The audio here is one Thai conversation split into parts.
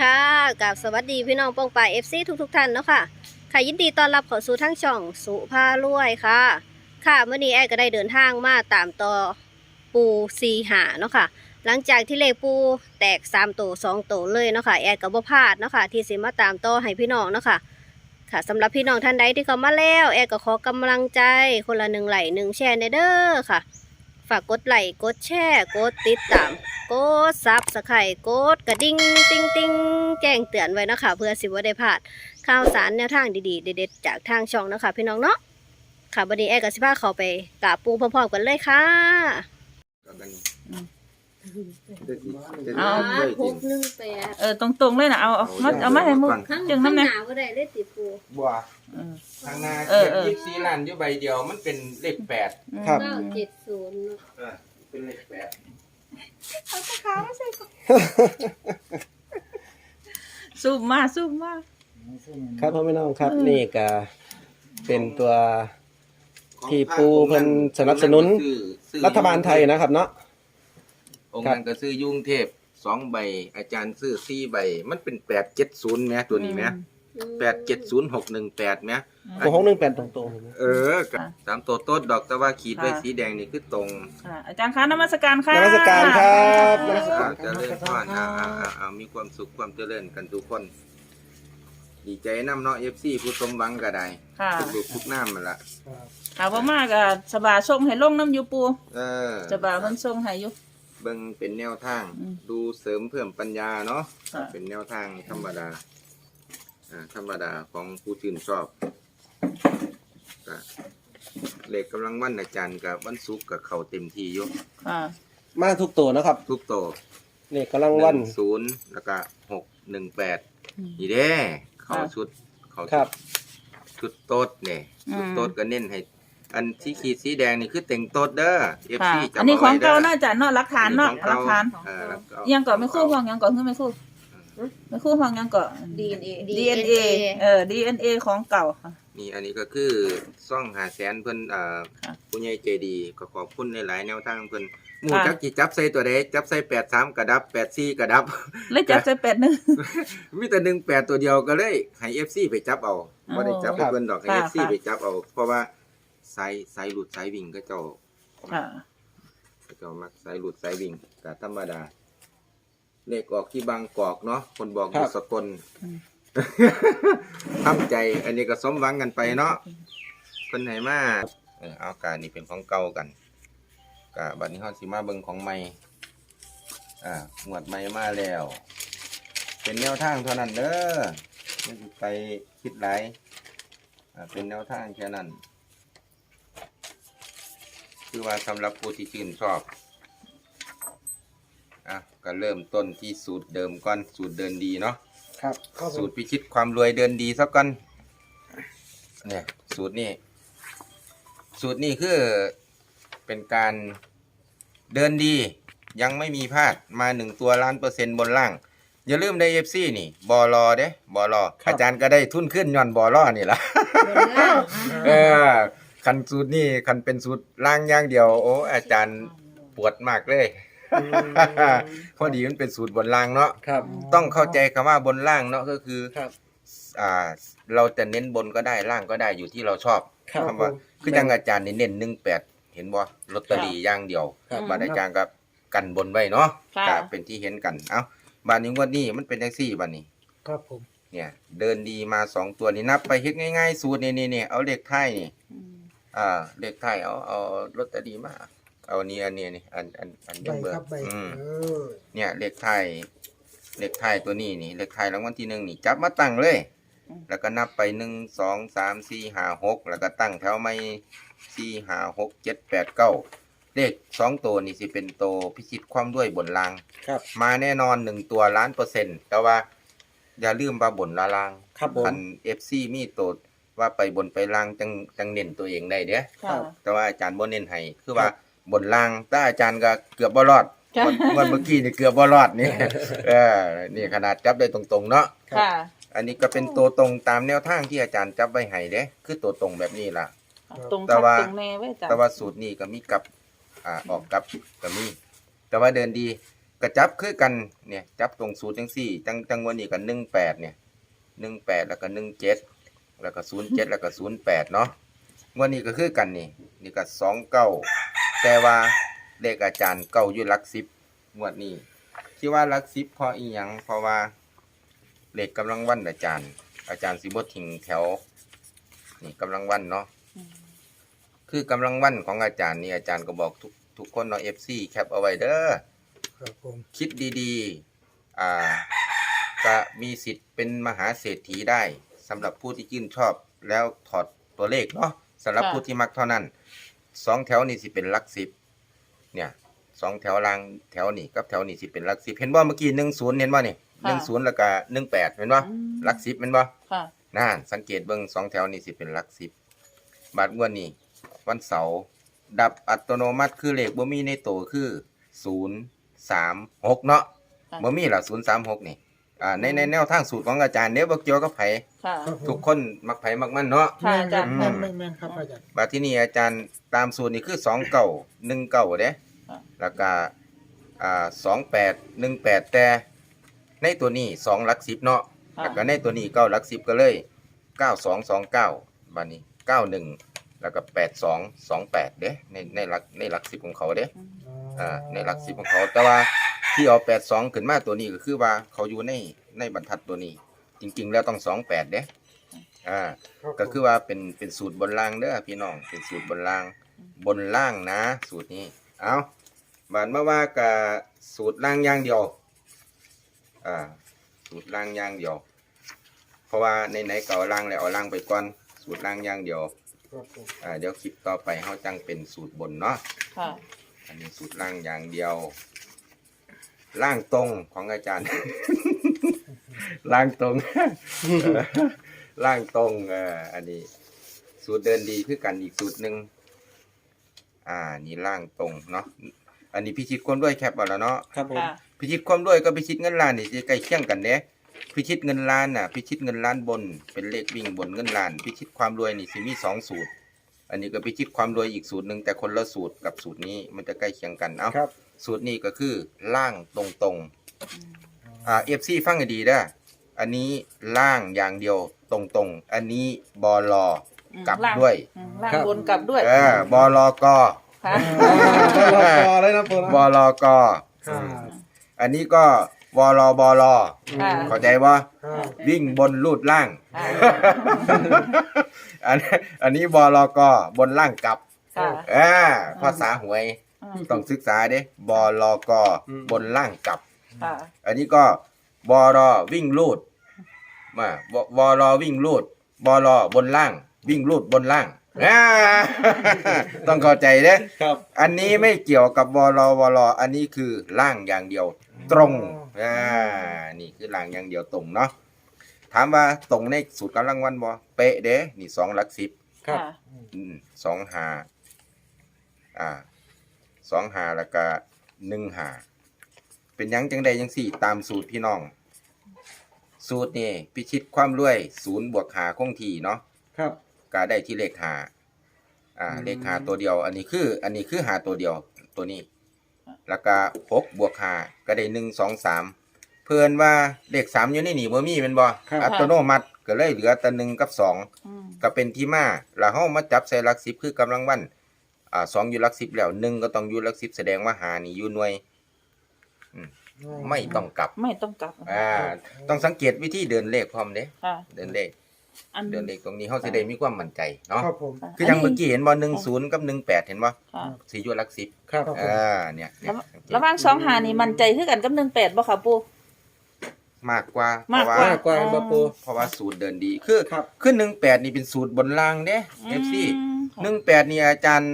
ค่ะกับสวัสดีพี่น้องปองป่ายเอฟซีทุกทุกๆท่านเนาะค่ะค่ะยินดีต้อนรับเข้าสู่ทั้งช่องสุภารวยค่ะ ค่ะเมื่อนี้แอก็ได้เดินทางมาตามต่อปูซีหาเนาะค่ะ หลังจากที่เลขปูแตกสามตัวสองตัวเลยเนาะค่ะแอก็บ่พลาดเนาะค่ะที่สิมาตามต่อให้พี่น้องเนาะค่ะค่ะสำหรับพี่น้องท่านใดที่เข้ามาแล้ว แอก็ขอกำลังใจคนละหนึ่งไหลหนึ่งแชร์ในเด้อค่ะ ฝากกดไลค์กดแชร์กดติดตามกดซับสไครต์กดกระดิ่งติ้งติ้งแจ้งเตือนไว้นะคะเพื่อสิว่าได้พลาดข่าวสารแนวทางดีๆเด็ดๆจากทางช่องนะคะพี่น้องเนาะค่ะวันนี้แอร์กับสิพาเขาไปกราบปูพร้อมๆกันเลยค่ะ กับกันอืม จะสิจะเอาเคยกินหนึ่งแปดเออตรงๆเลยนะเอาเอามาเอามาให้มุกข้างจึงข้างน้ำหนะ นาก็ได้เลยติปูบัวข้างหน้าเอเขีอยนเออ ยี่สิบสี่ล้านอยู่ใบเดียวมันเป็นเลขแปดครับ เก้าเจ็ดศูนย์เออเป็นเลขแปดซูมมาซูมมา ครับพ่อแม่น้องครับ นี่ก็เป็นตัว ที่ปูเพิ่นสนับสนุนซื้อซื้อรัฐบาลไทยนะครับเนาะ องค์นั้นก็ซื้อยุ่งเทพสองใบ อาจารย์ซื้อสี่ใบ มันเป็นแปดเจ็ดศูนย์ไหมตัวนี้ไหมแปดเจ็ดศูนย์หกหนึ่งแปดไหมตัวหกหนึ่งแปดตรงๆเห็นไหมเออกับสามตัวโต๊ดดอกแต่ว่าขีดไว้สีแดงนี่คือตรงค่ะอาจารย์คะนมัสการค่ะนมัสการครับนมัสอ่าการเจริญพรอ่าอ่าอ่าอ่ามีความสุขความเจริญกันทุกคน ดีใจน้ำเนาะเอฟซีผู้สมหวังก็ได้ค่ะทุกลูกทุกน้ำมันละถามว่ามากอะสบาส่งให้ลงน้ำอยูปูเออสบามันส่งให้อยู่ เบิ่งเป็นแนวทาง อืม ดูเสริมเพิ่มปัญญาเนาะค่ะ เป็นแนวทางธรรมดาอ่าธรรมดาของผู้ชื่นชอบก็เลขกำลังวันอาจารย์กับวันศุกร์กับเขาเต็มที่อยู่ค่ะ มาทุกตัวนะครับทุกโตนี่กำลังวันศูนย์แล้วก็หกหนึ่งแปดอืมนี่เด้ เขาชุดเขาครัชุบดชุดโต๊ดเนี่ยอืม ชุดโต๊ดก็เน้นให้ อันที่ขีดสีแดงนี่คือเต็งโต๊ดเด้อเอฟค่ะซีจำอันนี้เอาขอไว้งเด้เก่าอเนาะอาจารย์เนาะหลักฐานเนาะอัหลักฐาน เออแล้วก็ยังก่อนไม่คู่ห้องยังก่อนคือไม่คู่ไม่คู่ห้องยังก่อนดีเอ็นเอ DNA เออ DNA ของเก่าค่ะ นี่อันนี้ก็คือซ่องหาแสนเพิ่นเอ่อค่ะ ผู้ใหญ่ใจดีก็ขอบคุณในหลายๆแนวทางเพิ่นหมู่ค่ะจักจิจับใส่ตัวใดจับใส่83กระดับ84กระดับเลยจับใจแปดหนึ่ง มีแต่18ตัวเดียวก็เลยให้ FC ไปจับเอาบ่ได้จับให้ครับเพิ่นดอกให้ค่ะ FC ค่ะ ไปจับเอา เพราะว่า สายสายหลุดสายวิ่งก็เจ้าค่ะก็เจ้ามักสายหลุดสายวิ่งก็ธรรมดา เลขออกที่บางกอกเนาะคนบอกอยู่สกลอืมทำใจ อันนี้ก็สมหวังกันไปเนาะเพิ่นให้มาเออเอาการนี่เป็นของเก่ากันกะบัดนี้เฮาสิมาเบิ่งของใหม่อ่าหวดใหม่มาแล้ว เป็นแนวทางเท่านั้นเด้อไม่สิไปคิดหลายอ่าเป็นแนวทางแค่นั้น คือว่าสำหรับผู้ที่ชื่นชอบ อะ ก็เริ่มต้นที่สูตรเดิมก่อน สูตรเดินดีเนาะ ครับครับผสูมตรพิชิตความรวยเดินดีสักก่อน เนี่ย สูตรนี้ สูตรนี้คือเป็นการเดินดี ยังไม่มีพลาดมาหนึ่งตัวล้านเปอร์เซ็นต์บนล่าง อย่าลืมได้เอฟซีนี่บอรอเด้บอรออาจารย์ก็ได้ทุนขึ้นย้อนบอรอนี่ละ เออ คันสูตรนี่คันเป็นสูตรล่างอย่างเดียว โอ้อาจารย์ปวดมากเลย พอดีมันเป็นสูตรบนล่างเนาะครับ ต้องเข้าใจคำว่าบนล่างเนาะก็คือครับ อ่า เราจะเน้นบนก็ได้ล่างก็ได้อยู่ที่เราชอบครับคำว่าผมคือจังอาจารย์นี่เน้นหนึ่งแปดเห็นบ่ลอตเตอรี่อย่างเดียวครับบัตรอาจารย์ก็กันบนไว้เนาะค่ะ ก็เป็นที่เห็นกันเอ้าบานนี้งวันนี้มันเป็นแท็กซี่บันนี้ ครับผม เนี่ย เดินดีมาสองตัวนี่นับไปเฮ็ดง่ายๆ สูตรนี่นี่นี่เอาเลขไทยนี่ อืมอ่าเลขไทยเอาเอาลอตเตอรี่มาเอานี่อันนี้นี่อันอันอันใบเบอครับร์ใบอืมเออเนี่ยเลขไทยเลขไทยตัวนี้นี่เลขไทยรางวัลที่หนึ่งนี่จับมาตั้งเลยแล้วก็นับไปหนึ่งสองสามสี่ห้าหกแล้วก็ตั้งแถวไม่สี่ห้าหกเจ็ดแปดเก้าเลขสองตัวนี่สิเป็นตัวพิชิตความด้วยบนราง ครับ มาแน่นอนหนึ่งตัวล้านเปอร์เซ็นต์แต่ว่า อย่าลืมว่าบนละลางครับผมคันเอฟซีมีตัว ว่าไปบนไปล่างจังจังเน้นตัวเองได้เด้ค่ะ แต่ว่าอาจารย์บ่เน้นให้คือว่าบนล่างแต่อาจารย์ก็เกือบบ่รอดจ้ะวันวันเมื่อกี้นี่เกือบบ่รอดนี่ เออนี่ขนาดจับได้ตรงๆเนาะค่ะ อันนี้ก็เป็นตัวตรงตามแนวทางที่อาจารย์จับไว้ให้เด้คือตัวตรงแบบนี้ล่ะ ตรงแต่คัดว่า ตรงแน่ไว้จ้ะแต่ว่าสูตรนี้ก็มีกับอ่าออกกับก็มี แต่ว่าเดินดีกระจับคือกันเนี่ยจับตรงสูตรจังสี่จังจังวันนี้กันหนึ่งแปดเนี่ยหนึ่งแปดแล้วก็หนึ่งเจ็ด แล้วก็ศูนย์เจ็ดแล้วก็ศูนย์แปดเนาะงวันนี้ก็คือกันนี่ นี่ก็สองเก้าแต่ว่าเลขอาจารย์เก้าอยู่หลักสิบงวดนี้ที่ว่าหลักสิบเพราะอีหยังเพราะว่าเลขกำลังวันอาจารย์ อาจารย์สิบทิ้งแถว นี่กำลังวันเนาะคือกำลังวันของอาจารย์นี่อาจารย์ก็บอกทุกทุกคนเนาะเอฟซีแคปเอาไว้เด้อครับผมคิดดีๆ อ่า จะมีสิทธิ์เป็นมหาเศรษฐีได้สำหรับผู้ที่ยื่นชอบแล้วถอดตัวเลขเนาะสำหรับค่ะ ผู้ที่มักเท่านั้นสองแถวนี่สิเป็นหลักสิบเนี่ยสองแถวรางแถวนี่กับแถวนี่สิเป็นหลักสิบเห็นว่าเมื่อกี้หนึ่งศูนย์เห็นว่านี่หนึ่งศูนย์แล้วก็หนึ่งแปดเห็นว่าอืมหลักสิบเห็นว่า ค่ะ น่านสังเกตเบิ่งสองแถวนี่สิเป็นหลักสิบบาทงวดนี้ วันเสาร์ดับอัตโนมัติคือเลขบ่มีในโตวคือศูนย์สามหกเนาะค่ะ บ่มีล่ะศูนย์สามหกนี่ อ่าในในแนวทางสูตรของอาจารย์เด้บ่เกี่ยวกับไผค่ะ ครับผมทุกคนมักไผมักมันเนาะ ค่ะอาจารย์ แม่นแม่นแม่นครับอาจารย์บาดที่นี่อาจารย์ตามสูตรนี่คือสองเก้าหนึ่งเก้าเด้ค่ะ แล้วก็อ่าสองแปดหนึ่งแปดแต่ในตัวนี้สองหลักสิบเนาะค่ะ แล้วก็ในตัวนี้เก้าหลักสิบก็เลยเก้าสองสองเก้าบานี้เก้าหนึ่งแล้วก็แปดสองสองแปดเด้ในในหลักในหลักสิบของเขาเด้อ่าในหลักสิบของเขาแต่ว่า ที่เอาแปดสองขึ้นมาตัวนี้ก็คือว่าเขาอยู่ในในบรรทัดตัวนี้ จริง ๆ แล้วต้องสองแปดเด้อ่ารับผมก็คือว่าเป็นเป็นสูตรบนล่างเด้อพี่น้องเป็นสูตรบนล่างบนล่างนะ สูตรนี้เอาบานมาว่ากับสูตรล่างอย่างเดียวอ่าสูตรล่างอย่างเดียว เพราะว่าในไหนๆก็เอาล่างแล้วเอาล่างไปก่อนสูตรล่างอย่างเดียวครับผมอ่าเดี๋ยวคลิปต่อไปเขาจังเป็นสูตรบนเนาะค่ะอันนี้สูตรล่างอย่างเดียว ล่างตรงของอาจารย์ ล่างตรงเออล่างตรงเอออันนี้ สูตรเดินดีคือกันอีกสูตรหนึ่งอ่า นี่ล่างตรงเนาะอันนี้พิชิตความด้วยแคปเอาแล้วเนาะครับผมค่ะพิชิตความด้วยก็พิชิตเงินล้านนี่จะใกล้เคียงกันเด้พิชิตเงินล้านน่ะ พิชิตเงินล้านบน เป็นเลขวิ่งบนเงินล้าน พิชิตความรวยนี่สิมีสองสูตร อันนี้ก็พิชิตความรวยอีกสูตรหนึ่งแต่คนละสูตรกับสูตรนี้มันจะใกล้เคียงกันเอ้าครับ สูตรนี้ก็คือล่างตรงๆอ่าเอฟซีฟังให้ดีเด้ออันนี้ล่างอย่างเดียวตรงๆ อันนี้บอลออืมกลับล่างด้วย อืมล่างบนกลับด้วยเออบอลอกอค่ะรอรอเลยนะปูนะบอลอกอครับอันนี้ก็บอลอบอลอค่ะเข้าใจว่าครับวิ่งบนลูดล่าง ค่ะอันอันนี้บอลอกอบนล่างกลับค่ะ อ่าภาษาหวยอืม ต้องศึกษาเด้บอลอกอบนล่างกลับ ค่ะอันนี้ก็บอรอวิ่งลูดมาบวอรอวิ่งลูดบอรอบนล่าง วิ่งลูดบนล่างอ่า ต้องเข้าใจเด้ครับอันนี้ไม่เกี่ยวกับบอรอวอรออันนี้คือล่างอย่างเดียว ตรงอ่านี่คือล่างอย่างเดียวตรงเนาะถามว่าตรงในสูตรกำลังวันบอเป๊ะเด้นี่สองหลักสิบ ครับ ค่ะ อืมสองหาอ่า สองหาแล้วก็หนึ่งหาเป็นหยังจังใดยังสี่ตามสูตรพี่น้อง สูตรนี่พิชิตความรวยศูนย์บวกหาคงทีเนาะครับ ก็ได้ที่เลขหาอ่าอืมเลขหาตัวเดียว อันนี้คือ อันนี้คือหาตัวเดียวตัวนี้ แล้วก็หกบวกหาก็ได้หนึ่งสองสามเพื่อนว่าเลขสามอยู่ในนี่บ่มีแมันบ่ครับ อัตโนมัติก็เลยเหลือแต่หนึ่งกับสอง อืมก็เป็นที่มาแล้วเฮามาจับใส่หลักสิบคือกำลังวัน อ่าสองอยู่หลักสิบแล้วหนึ่งก็ต้องอยู่หลักสิบแสดงว่าหานี่อยู่หน่วย ไม่ต้องกลับ ไม่ต้องกลับอ่า ต้องสังเกตวิธีเดินเลขพร้อมเด้ค่ะเดินเลข อันเดินเลขตรงนี้เฮาสิได้มีความมั่นใจเนาะครับผมค่ะคือยังเมื่อกี้เห็นบ่หนึ่งศูนย์กับหนึ่งแปดเห็นบ่ค่ะสิอยู่หลักสิบครับครับอ่าเนี่ยเนี่ยระหว่างสองหานี่มันใจคือกันกับหนึ่งแปดบ่ค่ะปู มากกว่าเพมากราะกว่ว่า มากกว่าบาปู เพราะว่าสูตรเดินดี คือครับคือหนึ่งแปดนี่เป็นสูตรบนล่างเด้ FC อืมหนึ่งแปดนี่อาจารย์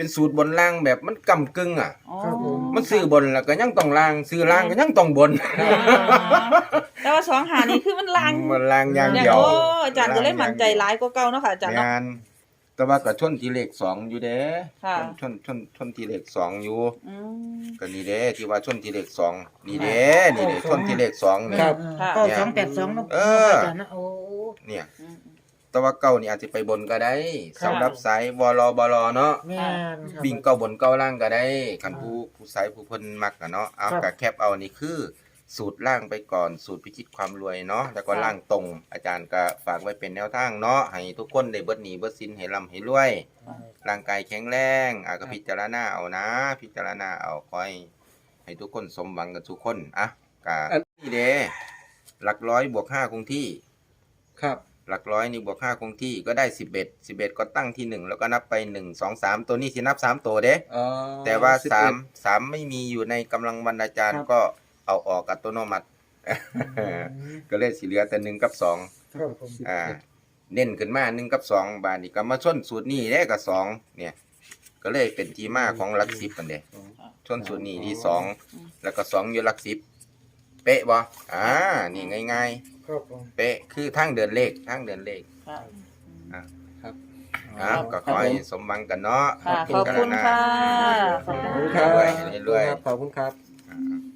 เป็นสูตรบนล่างแบบมันกำกึ่งอะ อ๋อครับผม มันซื้อบนแล้วก็ยังต้องล่างซื้อล่างก็ยังต้องบนอ๋อแต่ว่าสองหานี่คือมันลางมันล่างอย่างเดียวโอ้อาจารย์ก็เลยมั่นใจหลายกว่าเก่าเนาะค่ะอาจารย์เนาะ งานแต่ว่าก็ชนที่เลขสองอยู่เด้ค่ะ ชนชนชนที่เลขสองอยู่อืม ก็นี่เด้ที่ว่าชนที่เลขสองนี่เด้นี่เด้ชนที่เลขสองนี่ ครับค่ะเก้าสองแปดสองนะเออ อาจารย์นะโอ้เนี่ย อืม แต่ว่าเก้านี่อาจจะไปบนก็ได้ครับสำหรับสายวรบลเนาะแม่นครับ วิ่งเก้าบนเก้าล่างก็ได้คันผู้ผู้สายผู้เพิ่นมักอะเนาะเอาครับ กะแคปเอานี่คือ สูตรล่างไปก่อนสูตรพิชิตความรวยเนาะแล้วก็ล่างตรง อาจารย์ก็ฝากไว้เป็นแนวทางเนาะให้ทุกคนได้เบิดหนี้เบิดสินให้ร่ำให้รวย ร่างกายแข็งแรงอาก็พิจารณาเอานะ พิจารณาเอาคอย ให้ทุกคนสมหวังกันทุกคน อะกะอัน นี่เด้หลักร้อยบวกห้าคงที่ ครับ หลักร้อยนี่บวกห้าคงที่ก็ได้สิบเอ็ดสิบเอ็ดก็ตั้งที่หนึ่งแล้วก็นับไปหนึ่งสองสามตัวนี้สินับสามตัวเด้อ๋อแต่ว่า11สามสามไม่มีอยู่ในกำลังบรรณาจารย์ก็เอาออกอัตโนมัติ ก็เลยสิเหลือแต่หนึ่งกับสองครับผมอ่าเน้นขึ้นมาหนึ่งกับสองบาทนี่ก็มาชนสูตรนี้ได้กับสองเนี่ย ก็เลยเป็นที่มาของหลักสิบกันเด้ชนสูตรนี้ที่สองแล้วก็สองอยู่หลักสิบ เป๊ะบ่อ่า นี่ง่าย ครับผม ๆ เป๊ะ คือทางเดินเลขทางเดินเลข ค่ะอ่าก็ขอให้สมหวังกันเนาะค่ะขอบคุณค่ะ ขอบขอบคุคุณณค่ะครับ รวยๆรวยๆ ขอบคุณครับ